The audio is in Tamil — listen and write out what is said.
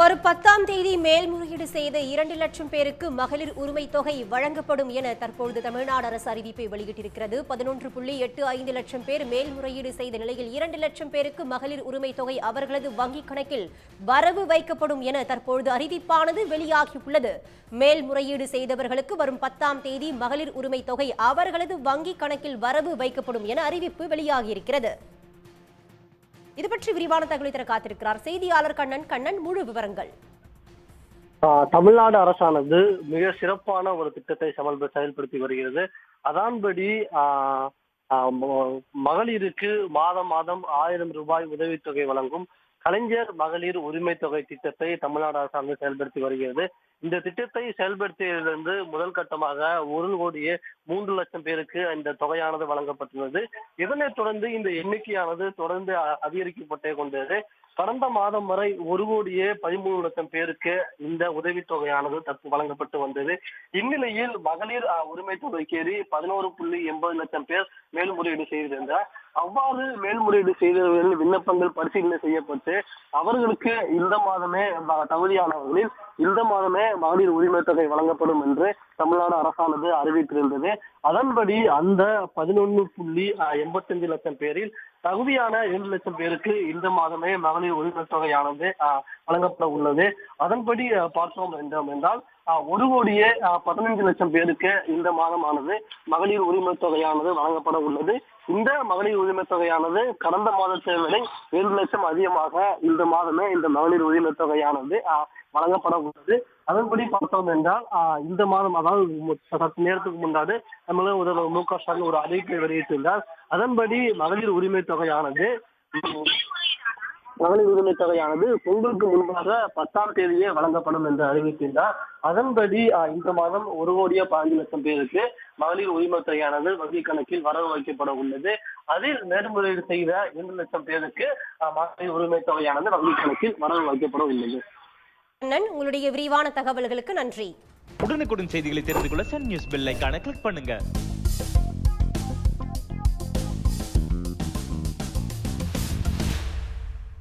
வரும் பத்தாம் தேதி மேல்முறையீடு செய்த இரண்டு லட்சம் பேருக்கு மகளிர் உரிமை தொகை வழங்கப்படும் என தற்பொழுது தமிழ்நாடு அரசு அறிவிப்பை வெளியிட்டிருக்கிறது. பதினொன்று புள்ளி எட்டு ஐந்து லட்சம் பேர் மேல்முறையீடு செய்த நிலையில் இரண்டு லட்சம் பேருக்கு மகளிர் உரிமை தொகை அவர்களது வங்கிக் கணக்கில் வரவு வைக்கப்படும் என தற்பொழுது அறிவிப்பானது வெளியாகியுள்ளது. மேல்முறையீடு செய்தவர்களுக்கு வரும் பத்தாம் தேதி மகளிர் உரிமை தொகை அவர்களது வங்கிக் கணக்கில் வரவு வைக்கப்படும் என அறிவிப்பு வெளியாகியிருக்கிறது. இது பற்றி விரிவான தகவலை தர காத்திருக்கிறார் செய்தியாளர் கண்ணன். கண்ணன் முழு விவரங்கள். தமிழ்நாடு அரசானது மிக சிறப்பான ஒரு திட்டத்தை செயல்ப- செயல்படுத்தி வருகிறது. அதான்படி மகளிருக்கு மாதம் மாதம் ஆயிரம் ரூபாய் உதவித்தொகை வழங்கும் கலைஞர் மகளிர் உரிமை தொகை திட்டத்தை தமிழ்நாடு அரசாங்கம் செயல்படுத்தி வருகிறது. இந்த திட்டத்தை செயல்படுத்தியதிலிருந்து முதல் கட்டமாக ஒரு கோடியே மூன்று லட்சம் பேருக்கு இந்த தொகையானது வழங்கப்பட்டுள்ளது. இதனைத் தொடர்ந்து இந்த எண்ணிக்கையானது தொடர்ந்து அ- அதிகரிக்கப்பட்டே கொண்டது. கடந்த மாதம் வரை ஒரு கோடியே பதிமூணு லட்சம் பேருக்கு இந்த உதவித்தொகையானது தற்போது வழங்கப்பட்டு வந்தது. இந்நிலையில் மகளிர் அஹ், உரிமை தொகைக்கேறி பதினோரு புள்ளி எண்பது லட்சம் பேர் மேல்முறையீடு செய்திருந்தார். அவ்வாறு மேல்முறையீடு செய்தவர்களின் விண்ணப்பங்கள் பரிசீலனை செய்யப்பட்டு அவர்களுக்கு இந்த மாதமே தகுதியானவர்களில் இந்த மாதமே மகளிர் உரிமை தொகை வழங்கப்படும் என்று தமிழ்நாடு அரசானது அறிவித்திருந்தது. அதன்படி அந்த பதினொன்னு புள்ளி எண்பத்தஞ்சு லட்சம் பேரில் தகுதியான இரண்டு லட்சம் பேருக்கு இந்த மாதமே மகளிர் உரிமை தொகையானது ஆஹ், வழங்கப்பட உள்ளது. அதன்படி பார்த்தோம் என்றோம் என்றால் ஒரு கோடியே ஆஹ், பதினைந்து லட்சம் பேருக்கு இந்த மாதமானது மகளிர் உரிமை தொகையானது வழங்கப்பட உள்ளது. இந்த மகளிர் உரிமை தொகையானது கடந்த மாதத்தை விட ஏழு லட்சம் அதிகமாக இந்த மாதமே இந்த மகளிர் உரிமை தொகையானது ஆஹ், வழங்கப்பட உள்ளது. அதன்படி பார்த்தோம் என்றால் இந்த மாதம் அதாவது சற்று நேரத்துக்கு முன்னாடி தமிழக முதல்வர் மு க ஸ்டாலின் ஒரு அறிவிப்பை வெளியிட்டிருந்தார். அதன்படி மகளிர் உரிமை தொகையானது மகளிர் உரிமை தொகையானது பொங்கலுக்கு முன்பாக பத்தாம் தேதியே வழங்கப்படும் என்று அறிவித்திருந்தார் அதன்படி இந்த மாதம் ஒரு கோடியே பதினஞ்சு லட்சம் பேருக்கு மகளிர் உரிமை தொகையானது வங்கி கணக்கில் வரவு வைக்கப்பட உள்ளது. அதில் மேல்முறையீடு செய்த இரண்டு லட்சம் பேருக்கு ஆஹ், மகளிர் உரிமை தொகையானது வங்கி கணக்கில் வரவு வைக்கப்பட உள்ளது. உங்களுடைய விரிவான தகவல்களுக்கு நன்றி. உடனுக்குடன் செய்திகளை தெரிந்து கொள்ள சன் நியூஸ் பெல் ஐகானை கிளிக் பண்ணுங்க.